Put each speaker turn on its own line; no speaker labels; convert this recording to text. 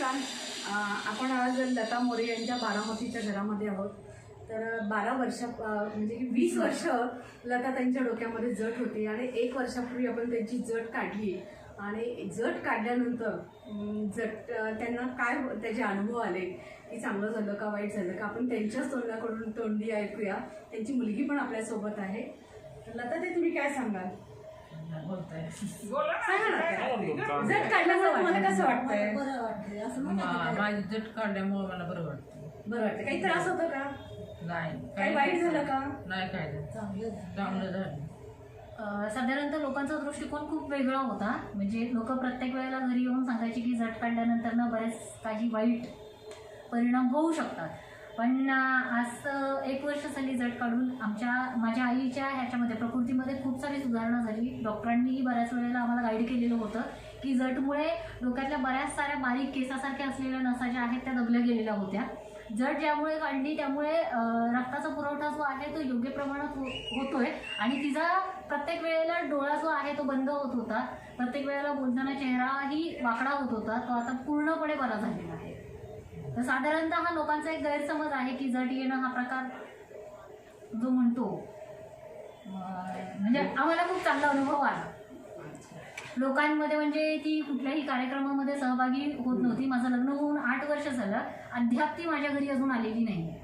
नमस्कार. आपण आज लता मोरे यांच्या बारामतीच्या घरामध्ये आहोत. तर बारा वर्षा म्हणजे की वीस वर्ष लता त्यांच्या डोक्यामध्ये जट होती आणि एक वर्षापूर्वी आपण त्यांची जट काढली. आणि जट काढल्यानंतर जट त्यांना काय त्याचे अनुभव आले? की चांगलं झालं का वाईट झालं का? आपण त्यांच्याच तोंडाकडून तोंडी ऐकूया. त्यांची मुलगी पण आपल्यासोबत आहे. लता ते तुम्ही काय सांगाल? जट काढल्यामुळे तुम्हाला कसं वाटतंय?
बरं वाटतंय. असं
मा-. माझी जट काढल्यामुळे मला बरं वाटतं
बरं वाटतं काही त्रास होतो का?
नाही.
काही वाईट झालं का?
नाही काय झालं
चांगलं झालं.
चांगलं झालं.
अ, साधारणतः लोकांचा दृष्टिकोन खूप वेगळा होता. म्हणजे लोक प्रत्येक वेळेला घरी येऊन सांगायचे की जट काढल्यानंतर ना बरेच काही वाईट परिणाम होऊ शकतात. पण अ, आज अ, वर्ष झाली जट काढून आमच्या माझ्या आईच्या ह्याच्यामध्ये प्रकृतीमध्ये खूप सारी सुधारणा झाली. डॉक्टरांनीही बऱ्याच वेळेला आम्हाला गाईड केलेलं होतं की जटमुळे डोक्यातल्या बऱ्याच साऱ्या बारीक केसासारख्या असलेल्या नसा ज्या आहेत त्या दबल्या गेलेल्या होत्या. जट ज्यामुळे काढली त्यामुळे रक्ताचा पुरवठा जो आहे तो योग्य प्रमाणात हो होतोय. आणि तिचा प्रत्येक वेळेला डोळा जो आहे तो बंद होत होता. प्रत्येक वेळेला बोलताना चेहराही वाकडा होत होता. तो आता पूर्णपणे बरा झालेला आहे. तर साधारणतः हा लोकांचा एक गैरसमज आहे की जट येणं हा प्रकार जो म्हणतो म्हणजे आम्हाला खूप चांगला अनुभव आला. लोकांमध्ये म्हणजे ती कुठल्याही कार्यक्रमामध्ये सहभागी होत नव्हती. माझं लग्न होऊन आठ वर्ष झालं. अद्याप ती माझ्या घरी अजून आलेली नाही.